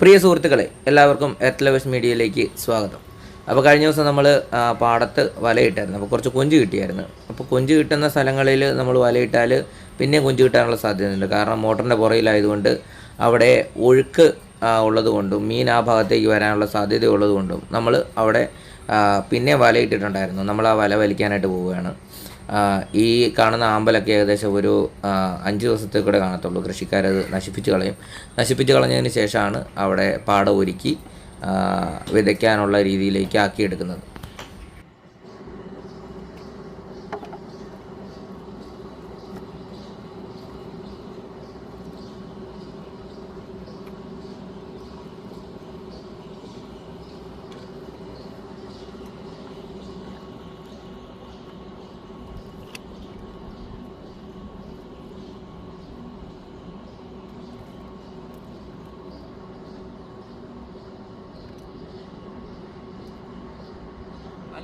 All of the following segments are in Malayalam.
പ്രിയ സുഹൃത്തുക്കളെ എല്ലാവർക്കും ലവേഴ്സ് മീഡിയയിലേക്ക് സ്വാഗതം. അപ്പോൾ കഴിഞ്ഞ ദിവസം നമ്മൾ പാടത്ത് വലയിട്ടായിരുന്നു. അപ്പോൾ കുറച്ച് കൊഞ്ച് കിട്ടിയായിരുന്നു. അപ്പോൾ കൊഞ്ച് കിട്ടുന്ന സ്ഥലങ്ങളിൽ നമ്മൾ വലയിട്ടാൽ പിന്നെയും കൊഞ്ച് കിട്ടാനുള്ള സാധ്യതയുണ്ട്. കാരണം മോട്ടറിന്റെ പുറയിലായതുകൊണ്ട് അവിടെ ഒഴുക്ക് ഉള്ളതുകൊണ്ടും മീൻ ആ ഭാഗത്തേക്ക് വരാനുള്ള സാധ്യത ഉള്ളതുകൊണ്ടും നമ്മൾ അവിടെ പിന്നെ വലയിട്ടിട്ടുണ്ടായിരുന്നു. നമ്മൾ ആ വല വലിക്കാനായിട്ട് പോവുകയാണ്. ഈ കാണുന്ന ആമ്പലൊക്കെ ഏകദേശം ഒരു അഞ്ച് ദിവസത്തെ കൂടെ കാണത്തുള്ളൂ. കൃഷിക്കാരത് നശിപ്പിച്ച് കളയും. നശിപ്പിച്ച് കളഞ്ഞതിന് ശേഷമാണ് അവിടെ പാടം ഒരുക്കി വിതയ്ക്കാനുള്ള രീതിയിലേക്ക് ആക്കിയെടുക്കുന്നത്.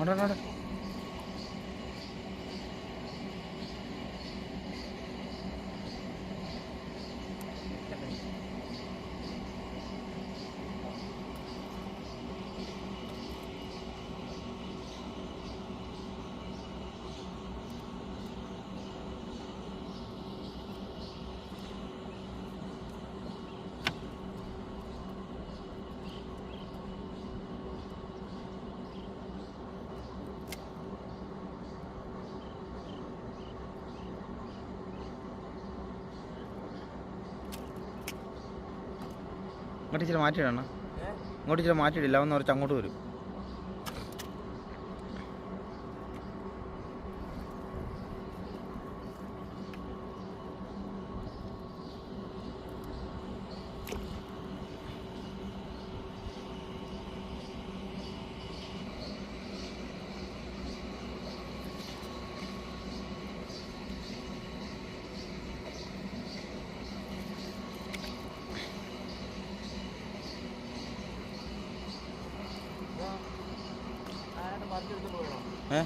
അങ്ങോട്ട് അങ്ങോട്ട് ഇങ്ങോട്ട് ഇച്ചിരി മാറ്റിയിടണം. ഇങ്ങോട്ട് ഇച്ചിരി മാറ്റിയിടില്ല ഒന്ന് കുറച്ച് അങ്ങോട്ട് വരും ഏ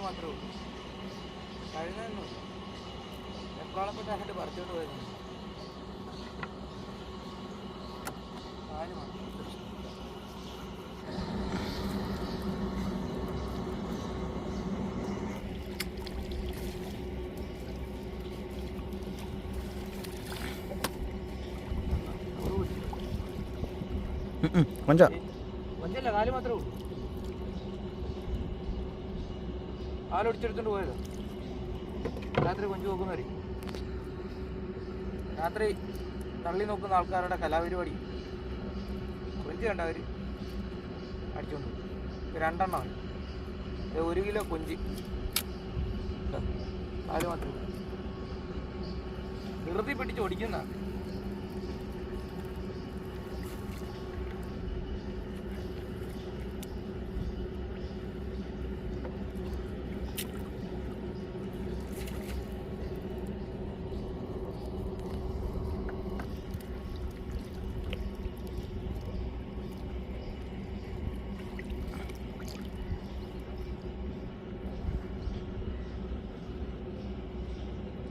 മാത്രമേ ഉള്ളൂ. എക്കാളപ്പെട്ടായിട്ട് പറിച്ചോണ്ട് പോയത് ആര് മാത്രം കൊഞ്ച കൊഞ്ചല്ല കാൽ മാത്രമേ ഉള്ളൂ. ആലൊടിച്ചെടുത്തോണ്ട് പോയത്. രാത്രി കൊഞ്ച് നോക്കുന്നവര് രാത്രി തള്ളി നോക്കുന്ന ആൾക്കാരുടെ കലാപരിപാടി. കൊഞ്ച് കണ്ട അവർ അടിച്ചോണ്ട് പോയി. ഇത് രണ്ടെണ്ണം ഒരു കിലോ കൊഞ്ച്. കാൽ മാത്രമേ നിർത്തി പിടിച്ച്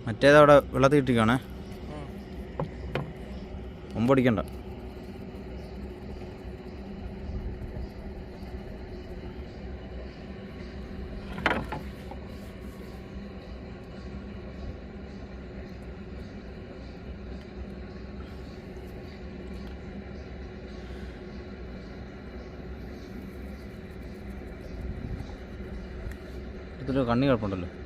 ഓടിക്കുന്ന മറ്റേതവിടെ വെള്ളത്തിൽ ഇട്ടിരിക്കുകയാണേ ഒമ്പടിക്കണ്ട ഇതിൽ കണ്ണി കുഴപ്പമുണ്ടല്ലോ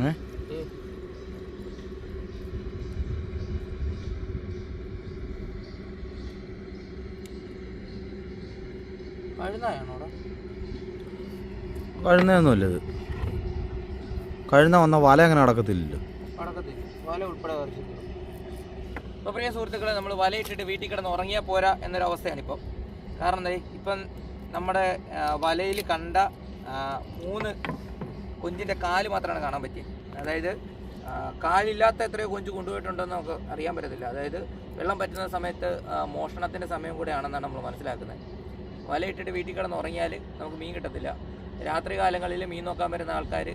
ഏ? ഏ. കഴുതായാണോ അവിടെ കഴുന്നൊന്നുമില്ല ഇത് കഴുന്ന വന്ന വല അങ്ങനെ അടക്കത്തില്ലല്ലോ. അപ്പോൾ പ്രിയ സുഹൃത്തുക്കളെ നമ്മൾ വലയിട്ടിട്ട് വീട്ടിൽ കിടന്ന് ഉറങ്ങിയാൽ പോരാ എന്നൊരു അവസ്ഥയാണിപ്പം കാരണം എന്താ ഇപ്പം നമ്മുടെ വലയിൽ കണ്ട മൂന്ന് കൊഞ്ചിന്റെ കാൽ മാത്രമാണ് കാണാൻ പറ്റിയത് അതായത് കാലില്ലാത്ത എത്രയോ കൊഞ്ച് കൊണ്ടുപോയിട്ടുണ്ടെന്ന് നമുക്ക് അറിയാൻ പറ്റത്തില്ല. അതായത് വെള്ളം പറ്റുന്ന സമയത്ത് മോഷണത്തിന്റെ സമയം കൂടെയാണെന്നാണ് നമ്മൾ മനസ്സിലാക്കുന്നത്. വലയിട്ടിട്ട് വീട്ടിൽ കിടന്ന് ഉറങ്ങിയാൽ നമുക്ക് മീൻ കിട്ടത്തില്ല. രാത്രി കാലങ്ങളിൽ മീൻ നോക്കാൻ വരുന്ന ആൾക്കാർ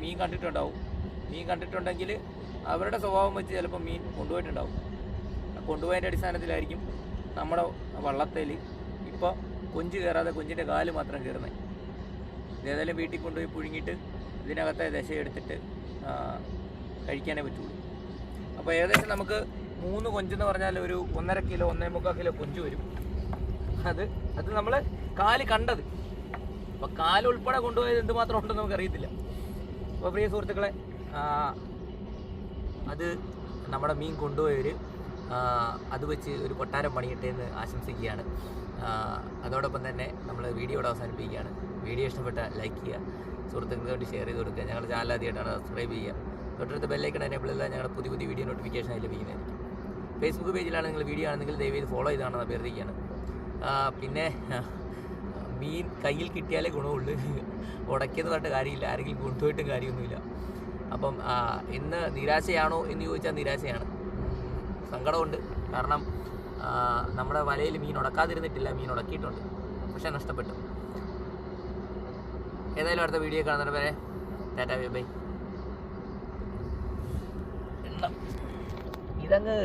മീൻ കണ്ടിട്ടുണ്ടാവും. മീൻ കണ്ടിട്ടുണ്ടെങ്കിൽ അവരുടെ സ്വഭാവം വെച്ച് ചിലപ്പോൾ മീൻ കൊണ്ടുപോയിട്ടുണ്ടാവും. കൊണ്ടുപോയതിന്റെ അടിസ്ഥാനത്തിലായിരിക്കും നമ്മുടെ വള്ളത്തിൽ ഇപ്പോൾ കൊഞ്ച് കയറാതെ കൊഞ്ചിന്റെ കാൽ മാത്രം കയറുന്നത് ഏതായാലും വീട്ടിൽ കൊണ്ടുപോയി പുഴുങ്ങിയിട്ട് ഇതിനകത്തെ ദശ എടുത്തിട്ട് കഴിക്കാനേ പറ്റുള്ളൂ. അപ്പോൾ ഏകദേശം നമുക്ക് മൂന്ന് കൊഞ്ചെന്ന് പറഞ്ഞാൽ ഒരു ഒന്നര കിലോ ഒന്നേ മുക്കാൽ കിലോ കൊഞ്ച് വരും. അത് അത് നമ്മൾ കാൽ കണ്ടത്. അപ്പോൾ കാൽ ഉൾപ്പെടെ കൊണ്ടുപോയത് എന്തുമാത്രം ഉണ്ടെന്ന് നമുക്കറിയത്തില്ല. അപ്പോൾ പ്രിയ സുഹൃത്തുക്കളെ അത് നമ്മുടെ മീൻ കൊണ്ടുപോയവർ അത് വെച്ച് ഒരു കൊട്ടാരം പണിയട്ടെ എന്ന് ആശംസിക്കുകയാണ് അതോടൊപ്പം തന്നെ നമ്മൾ വീഡിയോ ഇവിടെ അവസാനിപ്പിക്കുകയാണ്. വീഡിയോ ഇഷ്ടപ്പെട്ട ലൈക്ക് ചെയ്യുക. സുഹൃത്തുക്കൾക്ക് വേണ്ടി ഷെയർ ചെയ്ത് കൊടുക്കുക. ഞങ്ങളുടെ ചാനൽ ആദ്യമായിട്ടാണ് സബ്സ്ക്രൈബ് ചെയ്യുക. തൊട്ടടുത്ത ബെല്ലൈക്കൺ ചെയ്താൽ ഞങ്ങളുടെ പുതിയ പുതിയ വീഡിയോ നോട്ടിഫിക്കേഷൻ ആയി ലഭിക്കുന്നതായിരിക്കും. ഫേസ്ബുക്ക് പേജിലാണ് നിങ്ങൾ വീഡിയോ ആണെങ്കിൽ ദയവേത് ഫോളോ ചെയ്താണെന്ന് അഭ്യർത്ഥിക്കുകയാണ്. പിന്നെ മീൻ കയ്യിൽ കിട്ടിയാലേ ഗുണമുള്ളൂ. ഉടക്കിയെന്ന് പറഞ്ഞിട്ട് കാര്യമില്ല. ആരെങ്കിലും കൊണ്ടുപോയിട്ടും കാര്യമൊന്നുമില്ല. അപ്പം ഇന്ന് നിരാശയാണോ എന്ന് ചോദിച്ചാൽ നിരാശയാണ്. സങ്കടമുണ്ട്. കാരണം നമ്മുടെ വലയിൽ മീൻ ഉടക്കാതിരുന്നിട്ടില്ല. മീൻ ഉടക്കിയിട്ടുണ്ട്. പക്ഷേ നഷ്ടപ്പെട്ടു. ഏതായാലും അടുത്ത വീഡിയോ കാണുന്നവരെ വരെ ടാറ്റാ ബൈ ഇതങ്ങ്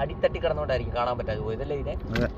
അടിത്തട്ടി കിടന്നുകൊണ്ടായിരിക്കും കാണാൻ പറ്റാതെ പോയതല്ലേ അതെ.